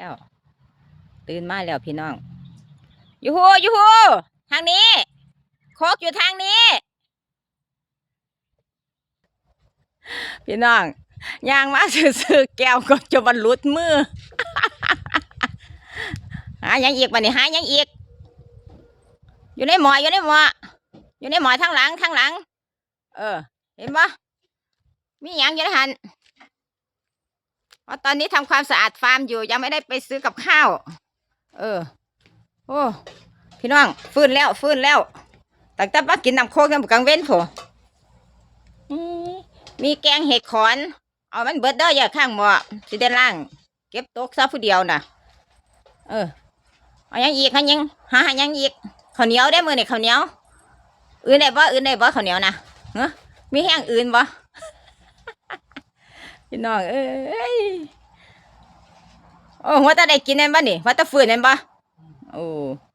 แล้วตื่นมาแล้วพี่น้องยูฮูยูฮูทางนี้โคกอยู่ทางนี้ พี่น้องย่างมาซื้อแก้วก็จะบรรลุมือหายังอีกบันนี้หายังอีก อยู่ในหมออยู่ในหมออยู่ในหมอทางหลังทางหลัง เออ เห็นปะมีหยังอยู่ในหัน พราะตอนนี้ทำความสะอาดฟาร์มอยู่ยังไม่ได้ไปซื้อกับข้าว เออ โอ้พี่น้องฟื้นแล้วฟื้นแล้วตั้งแต่มากินน้ำโคกน้ำกังเว้นผมมีแกงเห็ดขอน เอามันเบิดเด้ออย่าข้างหมอสิเดนล่าง เก็บโต๊ะซะผู้เดียวน่ะ เออเอายังอีกเอายังหาหายังอีกข้าวเหนียวได้มือนี่ข้าวเหนียว อื่นได้บ่อื่นได้บ่ข้าวเหนียวนะเฮ้มีแห้งอื่นบ่ พี่น้องเอ้ยโอ้ว่าจะได้กินนั่นบ่นี่ว่าจะฟื้นนั่นบ่โอ้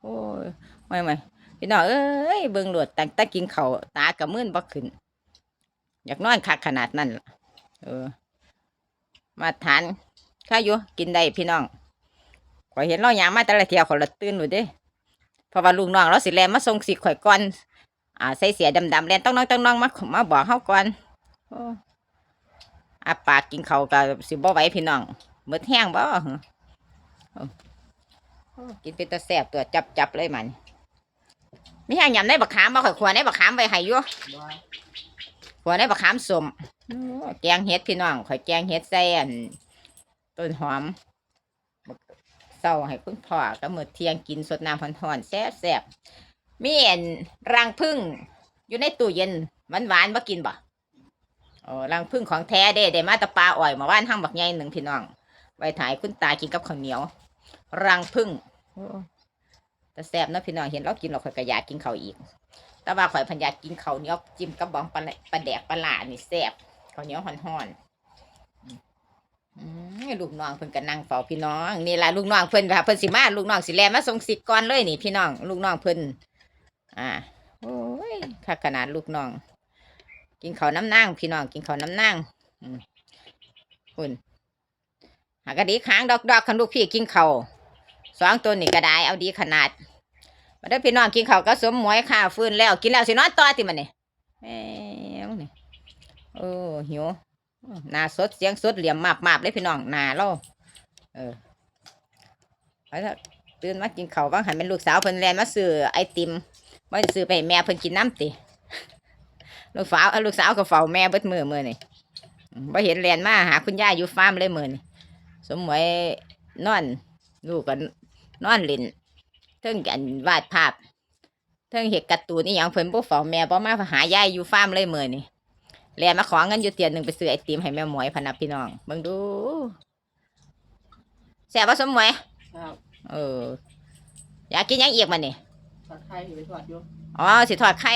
โอ้ยไม่ไม่พี่น้องเอ้ยเบิ่งโลดแตั้งแต่กินเขาตากระมื่นบ่ขึ้น อยากนอนคักขนาดนั้นละเออ มาทานข้าอยู่กินได้พี่น้องข่อยเห็นเราหยางมาแต่ละเที่ยวข่อยละตื่นอยู่เด้เพราะว่าลูกน้องเราสิแลนมาส่งสิข่อยก่อนอ่าใส่เสียดำๆแลนต้องน้องต้องน้องมามาบอกเฮาก่อนโอาปากกินเขาวก็สิบ่ไหวพี่น้องหมดแห้งบ่กินเป็นตะแสบตัวจับจับเลยมันมีแห้งยำได้บักขามบ่ข่อยขวได้บักขามไว้ให้อยู่ขวได้บักขามสมแกงเห็ดพี่น้องข่อยแกงเห็ดใส่อันต้นหอมเศร้าให้คุณพ่อก็มื้อเที่ยงกินสดน้ำร้อนๆแซ่บๆมีอันรังพึ่งอยู่ในตู้เย็นหวานๆมากินบ่ โอ้รังพึ่งของแท้เด้ได้มาตะปลาอ่อยมาว่านห้างบักใหญ่หนึ่งพี่น้องไว้ถ่ายคุณตากินกับข้าวเหนียว รังพึ่งโอ้แต่แซ่บเนาะพี่น้องเห็นเรากินเราข่อยก็อยากินข้าวอีก แต่ว่าข่อยพันยากินข้าวเหนียวจิ้มกับบองปลาแหละปลาแดกปลาหลานี่แซ่บข้าวเหนียวห่อนๆอืมลูกน้องเพิ่นก็นั่งเฝ้าพี่น้องนี่ล่ะลูกน้องเพิ่นค่ะเพิ่นสิมาลูกน้องสิแลมาส่งสิก่อนเลยนี่ พี่น้อง ลูกน้องเพิ่นอ่าโอ้ยคักขนาดลูกน้อง กินข้าวน้ำนางพี่น้องกินข้าวน้ำนางอืมคุณหากระดีค้างดอกดอกคันลูกพี่กินข้าวสองตัวนี่ก็ได้เอาดีขนาดมาได้พี่น้องกินข้าวก็สมหมวยข้าฟื้นแล้ว กินแล้วสินอนต่อติมันนี่แหมนี่โอ้หิวหน้าสดเสียงสดเหลี่ยมมาบมาบเลยพี่น้องหน้าเราเออไปเถอะตื่นมากินข้าวบ้างหันเป็นลูกสาวเพิ่นแลนมาซื้อไอติมว่าซื้อไปแม่เพิ่นกินน้ำติ ลูกสาวลูกสาวก็เฝ้าแม่เบิดมือมือนี่บ่เห็นแลนมาหาคุณย่าอยู่ฟาร์มเลยมือนี่สมหมวยนอนลูกก็นอนเล่นเทิงกันวาดภาพเทิงเห็ดการ์ตูนนี่ยังเพิ่นบ่เฝ้าแม่บ่มาหายายอยู่ฟาร์มเลยมือนี่แลนมาขอเงินอยู่เตียนหนึ่งไปซื้อไอติมให้แม่หมวยพะนับพี่น้องเบิ่งดูแซ่บบ่สมหมวยครับเออ อยากกินหยังอีกมันนี่ทอดไข่อยู่ไปทอดอยู่อ๋อสิทอดไข่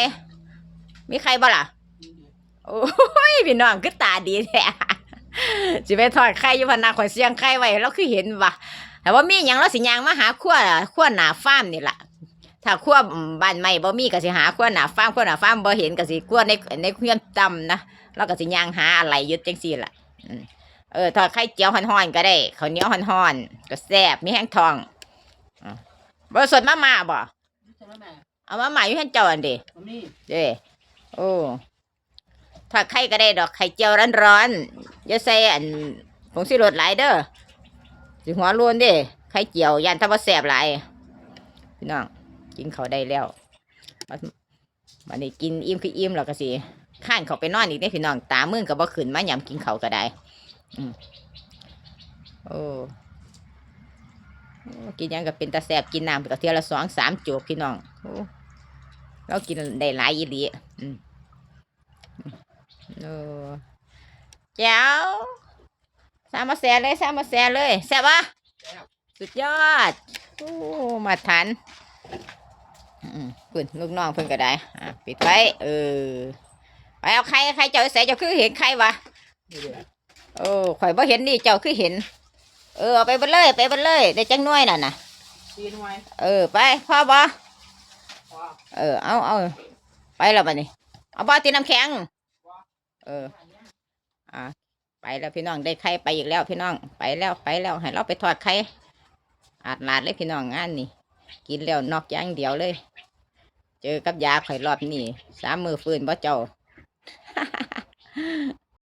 มีไข่บ่ล่ะ โอ้ยพี่น้องคือตาดีแท้สิไปทอดไข่อยู่พนนาข่อยเสียงไข่ไว้เราคือเห็นว่ะแต่ว่ามีหยังเราสิยางมาหาขั้วขั้วหนาฟาร์มนี่ล่ะถ้าขั้วบ้านใหม่บ่มีก็สิหาขั้วหนาฟาร์มขั้วหนาฟาร์มบ่เห็นก็สิขั้วในในเพื่อนตำนะเราก็สิยางหาอะไรอยึดจังซี่ล่ะอืมเออทอดไข่เจียวฮ้อนๆก็ได้ข้าวเหนียวฮ้อนๆก็แซ่บมีแห้งทองอะบ่สดมาม่าบ่ใช่ไหมแม่เอามาม่าอยู่ให้เจ้าอันเด้มันนี่เด้ โอ้ถ้าไข่ก็ได้ดอกไข่เจียวร้อนๆอย่าใส่อันผงสิรสหลายเด้อสิหัวล้วนเด้ไข่เจียวยันถ้าว่าแสบหลายพี่น้องกินเขาได้แล้ววันนี้กินอิ่มคืออิ่มแล้วก็สิข้านเขาไปนอนอีกได้พี่น้องตามึงก็บ่ขึ้นมายำกินเขาก็ได้อืมโอ้กินยังก็เป็นตาแสบกินน้ำไปก็เที่ยวละสองสามจูบพี่น้องโอ้เรากินได้หลายอีหลีอืม โอ้แจ๋วสามมาแสเลยสามมาแสเลยแซ่บปะสุดยอดโอ้มาทันอืมคุณลูกน้องเพิ่นก็ได้อะปิดไว้เออไปเอาใครใครเจ้าใส่เจ้าคือเห็นใครวะนี่เดี๋ยวโอ้ข่อยบ่เห็นนี่เจ้าคือเห็น เออเอาไปเบดเลย ไปเบดเลยได้จังน้อยน่ะนะซีนไว้เออไปพ่อบ่พอเออเอาเอาไปแล้วบัดนี้เอาบ่ตีน้ำแข็ง เออ อ่า ไปแล้วพี่น้องได้ไข่ไปอีกแล้วพี่น้องไปแล้วไปแล้วให้เราไปทอดไข่อาดลาดเลยพี่น้องงานนี่กินแล้วนอกอย่างเดียวเลย เจอกับยาไข่รอบนี่สามมือฟื้นบ่เจ้า